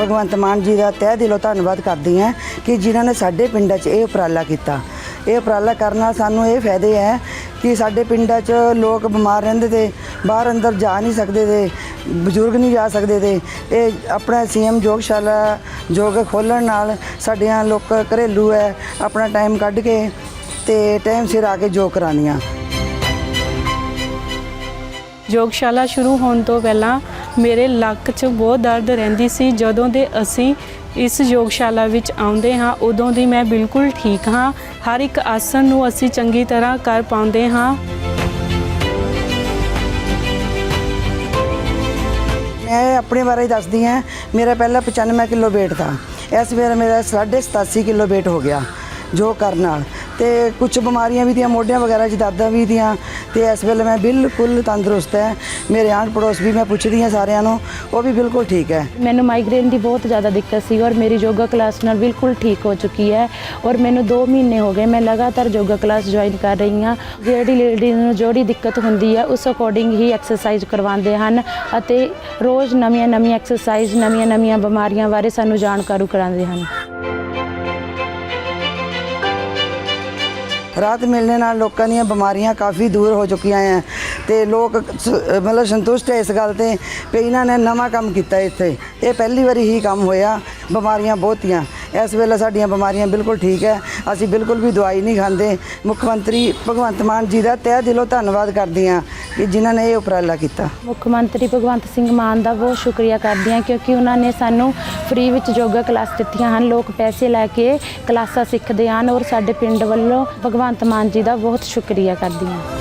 ਭਗਵੰਤ ਮਾਨ ਜੀ ਦਾ ਤਹਿ ਦਿਲੋਂ ਧੰਨਵਾਦ ਕਰਦੀ ਹਾਂ ਕਿ ਜਿਨ੍ਹਾਂ ਨੇ ਸਾਡੇ ਪਿੰਡਾਂ 'ਚ ਇਹ ਉਪਰਾਲਾ ਕੀਤਾ। ਇਹ ਉਪਰਾਲਾ ਕਰਨ ਨਾਲ ਸਾਨੂੰ ਇਹ ਫਾਇਦੇ ਹੈ ਕਿ ਸਾਡੇ ਪਿੰਡਾਂ 'ਚ ਲੋਕ ਬਿਮਾਰ ਰਹਿੰਦੇ ਤੇ, ਬਾਹਰ ਅੰਦਰ ਜਾ ਨਹੀਂ ਸਕਦੇ ਤੇ, ਬਜ਼ੁਰਗ ਨਹੀਂ ਜਾ ਸਕਦੇ ਤੇ, ਇਹ ਆਪਣਾ ਸੀਐਮ ਯੋਗਸ਼ਾਲਾ, ਯੋਗ ਖੋਲ੍ਹਣ ਨਾਲ ਸਾਡੀਆਂ ਲੋਕ ਘਰੇਲੂ ਹੈ, ਆਪਣਾ ਟਾਈਮ ਕੱਢ ਕੇ ਤੇ ਟਾਈਮ ਸਿਰ ਆ ਕੇ ਯੋਗ ਕਰਾਉਂਦੀਆਂ। ਯੋਗਸ਼ਾਲਾ ਸ਼ੁਰੂ ਹੋਣ ਤੋਂ ਪਹਿਲਾਂ ਮੇਰੇ ਲੱਕ 'ਚ ਬਹੁਤ ਦਰਦ ਰਹਿੰਦੀ ਸੀ। ਜਦੋਂ ਦੇ ਅਸੀਂ ਇਸ ਯੋਗਸ਼ਾਲਾ ਵਿੱਚ ਆਉਂਦੇ ਹਾਂ, ਉਦੋਂ ਦੀ ਮੈਂ ਬਿਲਕੁਲ ਠੀਕ ਹਾਂ। ਹਰ ਇੱਕ ਆਸਨ ਨੂੰ ਅਸੀਂ ਚੰਗੀ ਤਰ੍ਹਾਂ ਕਰ ਪਾਉਂਦੇ ਹਾਂ। ਮੈਂ ਆਪਣੇ ਬਾਰੇ ਦੱਸਦੀ ਹਾਂ। ਮੇਰਾ ਪਹਿਲਾਂ 95 ਕਿਲੋ weight ਥਾ ਇਸ ਵੇਲੇ ਮੇਰਾ 87 ਕਿਲੋ weight ਹੋ ਗਿਆ ਜੋ ਕਰਨ ਨਾਲ। ਤੇ ਕੁਝ ਬਿਮਾਰੀਆਂ ਵੀ ਦੀਆਂ, ਮੋਢਿਆਂ ਵਗੈਰਾ ਚ ਦਰਦਾਂ ਵੀ ਦੀਆਂ ਤੇ ਇਸ ਵੇਲੇ ਮੈਂ ਬਿਲਕੁਲ ਤੰਦਰੁਸਤ ਹੈ। ਮੇਰੇ ਆਂਢ ਪੜੋਸ ਵੀ ਮੈਂ ਪੁੱਛਦੀ ਹਾਂ ਸਾਰਿਆਂ ਨੂੰ, ਉਹ ਵੀ ਬਿਲਕੁਲ ਠੀਕ ਹੈ। ਮੈਨੂੰ ਮਾਈਗ੍ਰੇਨ ਦੀ ਬਹੁਤ ਜ਼ਿਆਦਾ ਦਿੱਕਤ ਸੀ ਔਰ ਮੇਰੀ ਯੋਗਾ ਕਲਾਸ ਨਾਲ ਬਿਲਕੁਲ ਠੀਕ ਹੋ ਚੁੱਕੀ ਹੈ ਔਰ ਮੈਨੂੰ 2 ਮਹੀਨੇ ਹੋ ਗਏ, ਮੈਂ ਲਗਾਤਾਰ ਯੋਗਾ ਕਲਾਸ ਜੁਆਇਨ ਕਰ ਰਹੀ ਹਾਂ। ਜਿਹੜੀ ਲੇਡੀ ਨੂੰ ਜਿਹੜੀ ਦਿੱਕਤ ਹੁੰਦੀ ਹੈ, ਉਸ ਅਕੋਰਡਿੰਗ ਹੀ ਐਕਸਰਸਾਈਜ਼ ਕਰਵਾਉਂਦੇ ਹਨ ਅਤੇ ਰੋਜ਼ ਨਵੀਆਂ ਨਵੀਆਂ ਐਕਸਰਸਾਈਜ਼ ਨਵੀਆਂ ਨਵੀਆਂ ਬਿਮਾਰੀਆਂ ਬਾਰੇ ਸਾਨੂੰ ਜਾਣਕਾਰੂ ਕਰਾਉਂਦੇ ਹਨ। ਰਾਤ ਮਿਲਣੇ ਨਾਲ ਲੋਕਾਂ ਦੀਆਂ ਬਿਮਾਰੀਆਂ ਕਾਫੀ ਦੂਰ ਹੋ ਚੁੱਕੀਆਂ ਹੈ ਤੇ ਲੋਕ ਸ- ਮਤਲਬ ਸੰਤੁਸ਼ਟ ਹੈ ਇਸ ਗੱਲ ਤੇ ਵੀ ਇਹਨਾਂ ਨੇ ਨਵਾਂ ਕੰਮ ਕੀਤਾ ਇੱਥੇ। ਇਹ ਪਹਿਲੀ ਵਾਰੀ ਹੀ ਕੰਮ ਹੋਇਆ, ਬਿਮਾਰੀਆਂ ਬਹੁਤੀਆਂ। ਇਸ ਵੇਲੇ ਸਾਡੀਆਂ ਬਿਮਾਰੀਆਂ ਬਿਲਕੁਲ ਠੀਕ ਹੈ। ਅਸੀਂ ਬਿਲਕੁਲ ਵੀ ਦਵਾਈ ਨਹੀਂ ਖਾਂਦੇ। ਮੁੱਖ ਮੰਤਰੀ ਭਗਵੰਤ ਮਾਨ ਜੀ ਦਾ ਤਹਿ ਦਿਲੋਂ ਧੰਨਵਾਦ ਕਰਦੀ ਹਾਂ। ਕਿ ਜਿਨ੍ਹਾਂ ਨੇ ਇਹ ਉਪਰਾਲਾ ਕੀਤਾ। ਮੁੱਖ ਮੰਤਰੀ ਭਗਵੰਤ ਸਿੰਘ ਮਾਨ ਦਾ ਬਹੁਤ ਸ਼ੁਕਰੀਆ ਕਰਦੀ ਹਾਂ ਕਿਉਂਕਿ ਉਹਨਾਂ ਨੇ ਸਾਨੂੰ ਫ੍ਰੀ ਵਿੱਚ ਯੋਗਾ ਕਲਾਸ ਦਿੱਤੀਆਂ ਹਨ। ਲੋਕ ਪੈਸੇ ਲੈ ਕੇ ਕਲਾਸਾਂ ਸਿੱਖਦੇ ਹਨ ਔਰ ਸਾਡੇ ਪਿੰਡ ਵੱਲੋਂ ਭਗਵੰਤ ਮਾਨ ਜੀ ਦਾ ਬਹੁਤ ਸ਼ੁਕਰੀਆ ਕਰਦੀ ਹਾਂ।